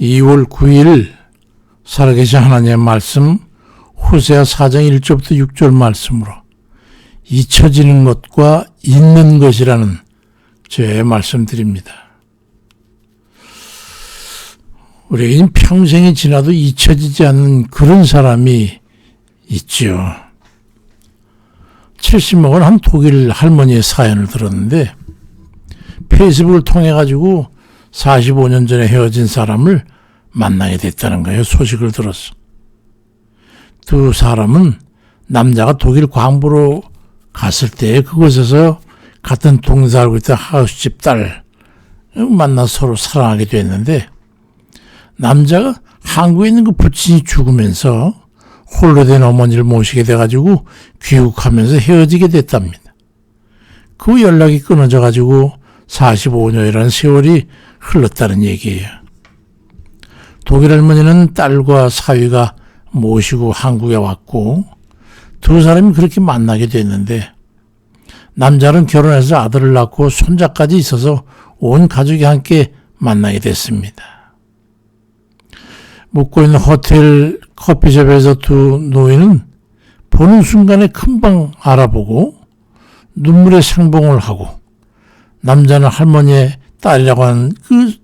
2월 9일 살아계신 하나님의 말씀 호세아 4장 1절부터 6절 말씀으로 잊혀지는 것과 있는 것이라는 제 말씀드립니다. 우리에게는 평생이 지나도 잊혀지지 않는 그런 사람이 있지요. 70먹은 한 독일 할머니의 사연을 들었는데 페이스북을 통해 가지고 45년 전에 헤어진 사람을 만나게 됐다는 거예요. 소식을 들었어. 두 사람은 남자가 독일 광부로 갔을 때 그곳에서 같은 동네 살고 있던 하우스집 딸 만나 서로 사랑하게 됐는데 남자가 한국에 있는 그 부친이 죽으면서 홀로 된 어머니를 모시게 돼가지고 귀국하면서 헤어지게 됐답니다. 그 연락이 끊어져가지고 45년이라는 세월이 흘렀다는 얘기예요. 독일 할머니는 딸과 사위가 모시고 한국에 왔고 두 사람이 그렇게 만나게 됐는데 남자는 결혼해서 아들을 낳고 손자까지 있어서 온 가족이 함께 만나게 됐습니다. 묵고 있는 호텔 커피숍에서 두 노인은 보는 순간에 금방 알아보고 눈물의 상봉을 하고 남자는 할머니의 딸이라고 하는 그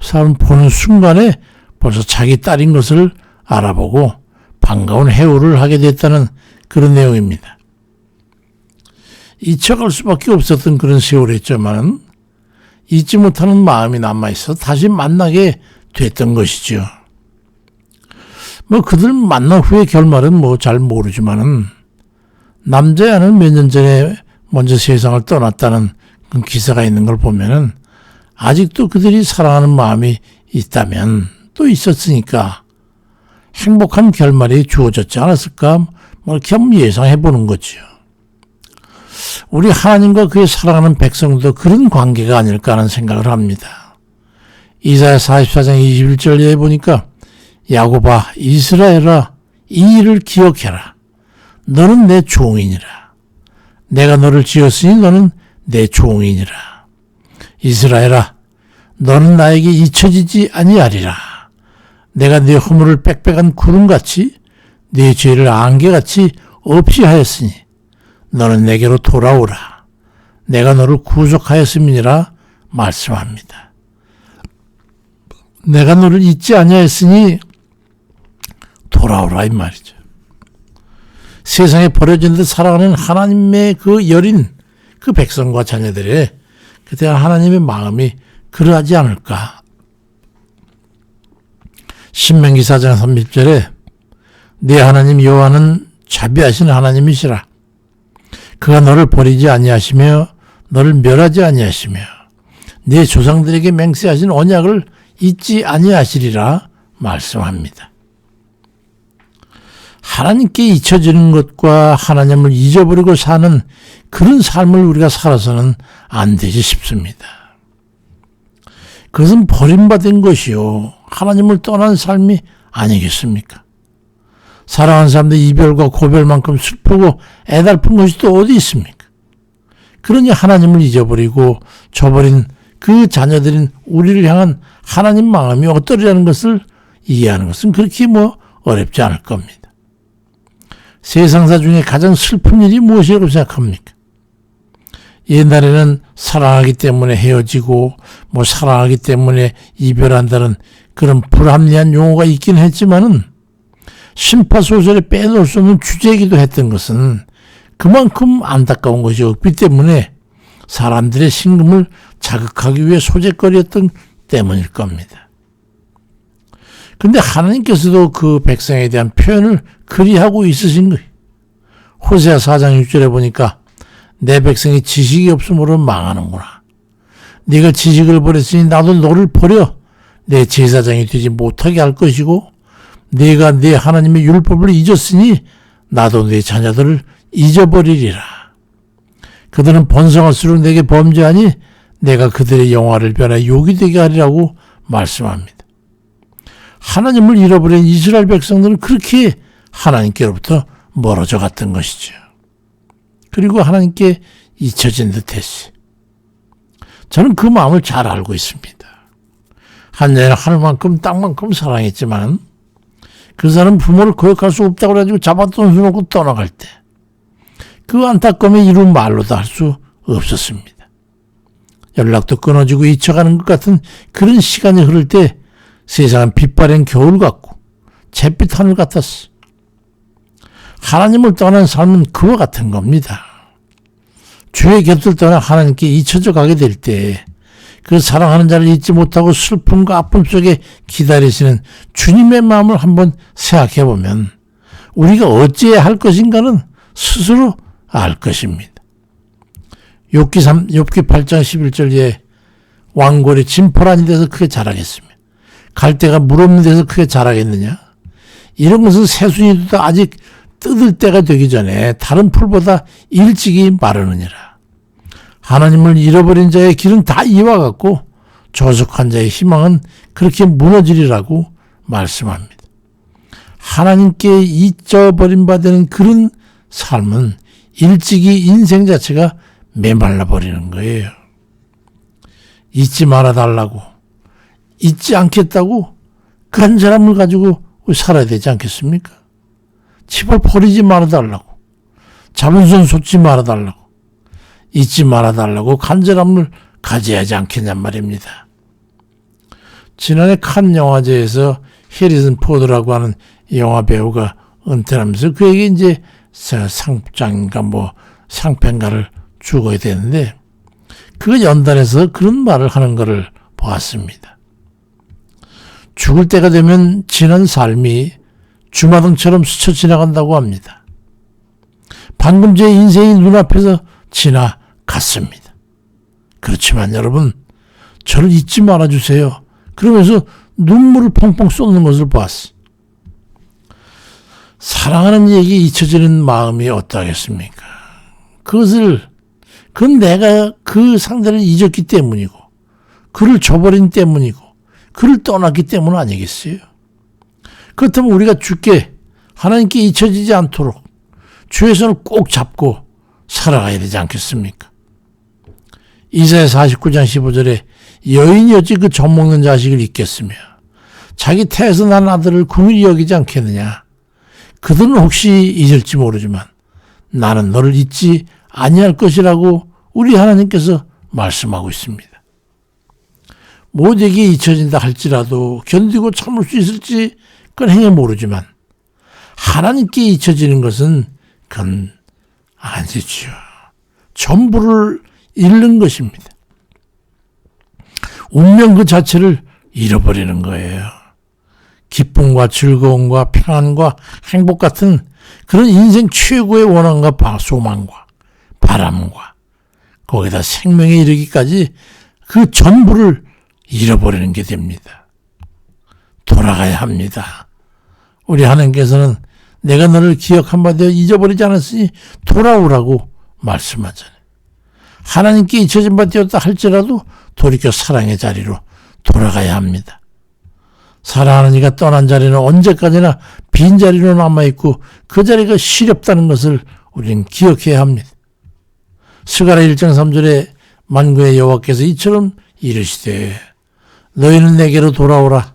사람 보는 순간에 벌써 자기 딸인 것을 알아보고 반가운 해우를 하게 됐다는 그런 내용입니다. 잊혀갈 수밖에 없었던 그런 세월이었지만 잊지 못하는 마음이 남아있어 다시 만나게 됐던 것이죠. 뭐 그들 만난 후의 결말은 뭐 잘 모르지만은 남자야는 몇 년 전에 먼저 세상을 떠났다는 그 기사가 있는 걸 보면은 아직도 그들이 사랑하는 마음이 있다면 또 있었으니까 행복한 결말이 주어졌지 않았을까? 뭐 이렇게 한번 예상해 보는 거죠. 우리 하나님과 그의 사랑하는 백성도 그런 관계가 아닐까 하는 생각을 합니다. 이사야 44장 21절에 보니까 야곱아 이스라엘아 이 일을 기억해라. 너는 내 종이니라. 내가 너를 지었으니 너는 내 종이니라. 이스라엘아 너는 나에게 잊혀지지 아니하리라. 내가 네 허물을 빽빽한 구름같이 네 죄를 안개같이 없이 하였으니 너는 내게로 돌아오라. 내가 너를 구속하였음이니라 말씀합니다. 내가 너를 잊지 아니하였으니 돌아오라 이 말이죠. 세상에 버려진 듯 살아가는 하나님의 그 여린 그 백성과 자녀들의 그때 하나님의 마음이 그러하지 않을까. 신명기 4장 30절에 네 하나님 여호와는 자비하신 하나님이시라. 그가 너를 버리지 아니하시며 너를 멸하지 아니하시며 네 조상들에게 맹세하신 언약을 잊지 아니하시리라 말씀합니다. 하나님께 잊혀지는 것과 하나님을 잊어버리고 사는 그런 삶을 우리가 살아서는 안 되지 싶습니다. 그것은 버림받은 것이요. 하나님을 떠난 삶이 아니겠습니까? 사랑하는 사람들 이별과 고별만큼 슬프고 애달픈 것이 또 어디 있습니까? 그러니 하나님을 잊어버리고 저버린 그 자녀들인 우리를 향한 하나님 마음이 어떠리라는 것을 이해하는 것은 그렇게 뭐 어렵지 않을 겁니다. 세상사 중에 가장 슬픈 일이 무엇이라고 생각합니까? 옛날에는 사랑하기 때문에 헤어지고 뭐 사랑하기 때문에 이별한다는 그런 불합리한 용어가 있긴 했지만은 심파소설에 빼놓을 수 없는 주제이기도 했던 것은 그만큼 안타까운 것이 없기 때문에 사람들의 심금을 자극하기 위해 소재거리였던 때문일 겁니다. 근데 하나님께서도 그 백성에 대한 표현을 그리하고 있으신 거예요. 호세아 4장 6절에 보니까 내 백성이 지식이 없으므로 망하는구나. 네가 지식을 버렸으니 나도 너를 버려 내 제사장이 되지 못하게 할 것이고 네가 네 하나님의 율법을 잊었으니 나도 네 자녀들을 잊어버리리라. 그들은 번성할수록 내게 범죄하니 내가 그들의 영화를 변해 욕이 되게 하리라고 말씀합니다. 하나님을 잃어버린 이스라엘 백성들은 그렇게 하나님께로부터 멀어져 갔던 것이죠. 그리고 하나님께 잊혀진 듯 했지. 저는 그 마음을 잘 알고 있습니다. 한 여인 하늘만큼 땅만큼 사랑했지만 그 사람 부모를 거역할 수 없다고 그래가지고 잡았던 손 놓고 떠나갈 때 그 안타까움에 이룬 말로도 할 수 없었습니다. 연락도 끊어지고 잊혀가는 것 같은 그런 시간이 흐를 때 세상은 빛바랜 겨울 같고 잿빛 하늘 같았어. 하나님을 떠난 삶은 그와 같은 겁니다. 주의 곁을 떠나 하나님께 잊혀져 가게 될 때 그 사랑하는 자를 잊지 못하고 슬픔과 아픔 속에 기다리시는 주님의 마음을 한번 생각해 보면 우리가 어찌해야 할 것인가는 스스로 알 것입니다. 욥기 3, 욥기 8장 11절에 왕골이 진포란이 돼서 크게 자라겠으며 갈대가 물 없는 데서 크게 자라겠느냐? 이런 것은 새순이도 아직 뜯을 때가 되기 전에 다른 풀보다 일찍이 마르느니라. 하나님을 잃어버린 자의 길은 다 이와 같고 조속한 자의 희망은 그렇게 무너지리라고 말씀합니다. 하나님께 잊어버린 바 되는 그런 삶은 일찍이 인생 자체가 메말라 버리는 거예요. 잊지 말아 달라고 잊지 않겠다고 그한 사람을 가지고 살아야 되지 않겠습니까? 집을 버리지 말아 달라고 잡은 손 쏟지 말아 달라고 잊지 말아 달라고 간절함을 가져야 하지 않겠냔 말입니다. 지난해 칸 영화제에서 해리슨 포드라고 하는 영화 배우가 은퇴하면서 그에게 이제 상장인가 뭐 상편가를 죽어야 되는데 그 연단에서 그런 말을 하는 것을 보았습니다. 죽을 때가 되면 지난 삶이 주마등처럼 스쳐 지나간다고 합니다. 방금 제 인생이 눈앞에서 지나갔습니다. 그렇지만 여러분, 저를 잊지 말아주세요. 그러면서 눈물을 펑펑 쏟는 것을 보았어. 사랑하는 얘기 잊혀지는 마음이 어떠하겠습니까? 그것을 그건 내가 그 상대를 잊었기 때문이고, 그를 저버린 때문이고, 그를 떠났기 때문 아니겠어요? 그렇다면 우리가 죽게 하나님께 잊혀지지 않도록 주의 손을 꼭 잡고 살아가야 되지 않겠습니까? 이사야 49장 15절에 여인이 어찌 그 젖먹는 자식을 잊겠으며 자기 태에서 난 아들을 궁일이 여기지 않겠느냐. 그들은 혹시 잊을지 모르지만 나는 너를 잊지 아니할 것이라고 우리 하나님께서 말씀하고 있습니다. 모두에게 잊혀진다 할지라도 견디고 참을 수 있을지 그건 행여 모르지만 하나님께 잊혀지는 것은 그건 아니지요. 전부를 잃는 것입니다. 운명 그 자체를 잃어버리는 거예요. 기쁨과 즐거움과 평안과 행복 같은 그런 인생 최고의 원한과 소망과 바람과 거기다 생명에 이르기까지 그 전부를 잃어버리는 게 됩니다. 돌아가야 합니다. 우리 하나님께서는 내가 너를 기억한 바 되어 잊어버리지 않았으니 돌아오라고 말씀하잖아요. 하나님께 잊혀진 바 되었다 할지라도 돌이켜 사랑의 자리로 돌아가야 합니다. 사랑하는 이가 떠난 자리는 언제까지나 빈 자리로 남아있고 그 자리가 시렵다는 것을 우리는 기억해야 합니다. 스가라 1장 3절에 만구의 여호와께서 이처럼 이르시되 너희는 내게로 돌아오라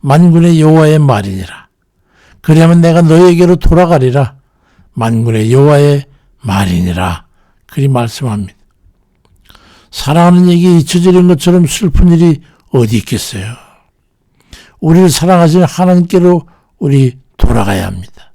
만군의 여호와의 말이니라 그리하면 내가 너희에게로 돌아가리라 만군의 여호와의 말이니라 그리 말씀합니다. 사랑하는 얘기 잊혀지는 것처럼 슬픈 일이 어디 있겠어요. 우리를 사랑하시는 하나님께로 우리 돌아가야 합니다.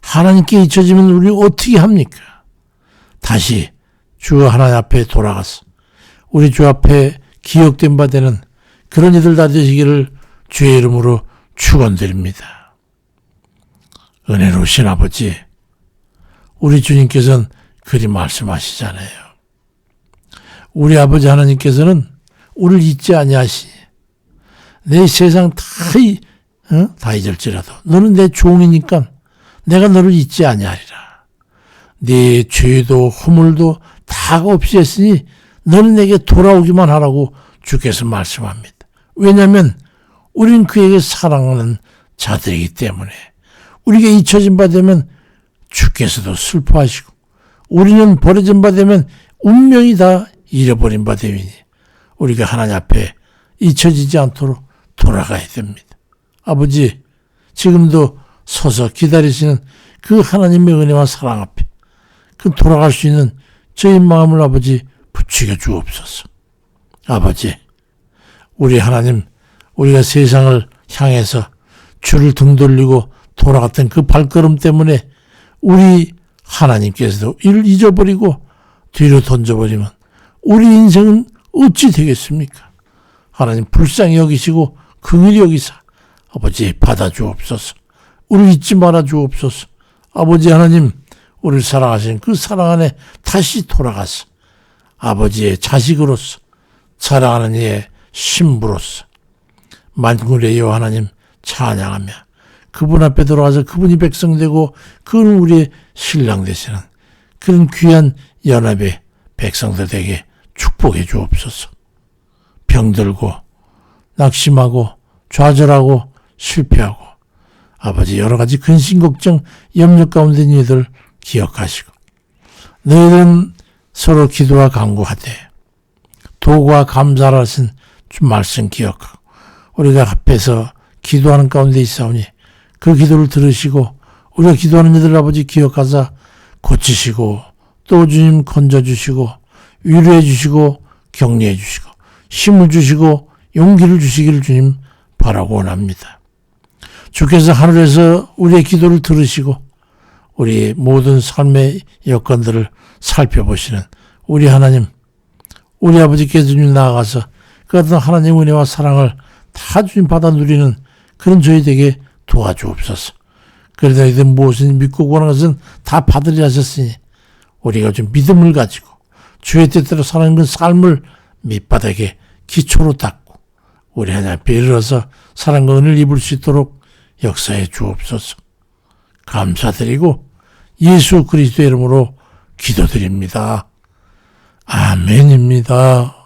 하나님께 잊혀지면 우리 어떻게 합니까? 다시 주 하나님 앞에 돌아가서 우리 주 앞에 기억된 바 되는 그런 이들 다 되시기를 주의 이름으로 축원드립니다. 은혜로우신 아버지, 우리 주님께서는 그리 말씀하시잖아요. 우리 아버지 하나님께서는 우리를 잊지 아니하시니 내 세상 다, 어? 다 잊을지라도 너는 내 종이니까 내가 너를 잊지 아니하리라. 네 죄도 허물도 다 없이 했으니 너는 내게 돌아오기만 하라고 주께서 말씀합니다. 왜냐하면 우리는 그에게 사랑하는 자들이기 때문에 우리가 잊혀진 바 되면 주께서도 슬퍼하시고 우리는 버려진 바 되면 운명이 다 잃어버린 바 되니 우리가 하나님 앞에 잊혀지지 않도록 돌아가야 됩니다. 아버지, 지금도 서서 기다리시는 그 하나님의 은혜와 사랑 앞에 그 돌아갈 수 있는 저희 마음을 아버지 부추겨 주옵소서. 아버지, 우리 하나님, 우리가 세상을 향해서 주를 등 돌리고 돌아갔던 그 발걸음 때문에 우리 하나님께서도 이를 잊어버리고 뒤로 던져버리면 우리 인생은 어찌 되겠습니까? 하나님 불쌍히 여기시고 긍휼히 여기사 아버지 받아 주옵소서. 우리 잊지 말아 주옵소서. 아버지 하나님 우리를 사랑하신 그 사랑 안에 다시 돌아가서 아버지의 자식으로서 사랑하는 이의 신부로서 만군의 여호 하나님 찬양하며 그분 앞에 돌아가서 그분이 백성 되고 그는 우리의 신랑 되시는 그런 귀한 연합의 백성들 되게 축복해 주옵소서. 병들고 낙심하고 좌절하고 실패하고 아버지 여러 가지 근심 걱정 염려 가운데 이들 기억하시고 너희들은 서로 기도와 간구하되 도구와 감사를 하신 주 말씀 기억하고 우리가 앞에서 기도하는 가운데 있사오니 그 기도를 들으시고 우리가 기도하는 이들 아버지 기억하사 고치시고 또 주님 건져주시고 위로해 주시고 격려해 주시고 힘을 주시고 용기를 주시기를 주님 바라고 원합니다. 주께서 하늘에서 우리의 기도를 들으시고 우리 모든 삶의 여건들을 살펴보시는 우리 하나님, 우리 아버지께서 주님 나아가서 그 어떤 하나님 은혜와 사랑을 다 주님 받아 누리는 그런 저희에게 도와주옵소서. 그러다 이들 무엇을 믿고 구하는 것은 다 받으리 하셨으니 우리가 좀 믿음을 가지고 주의 뜻대로 사는 그 삶을 밑바닥에 기초로 닦고 우리 하나님 앞에 이르러서 사랑과 은혜를 입을 수 있도록 역사해 주옵소서. 감사드리고 예수 그리스도의 이름으로 기도드립니다. 아멘입니다.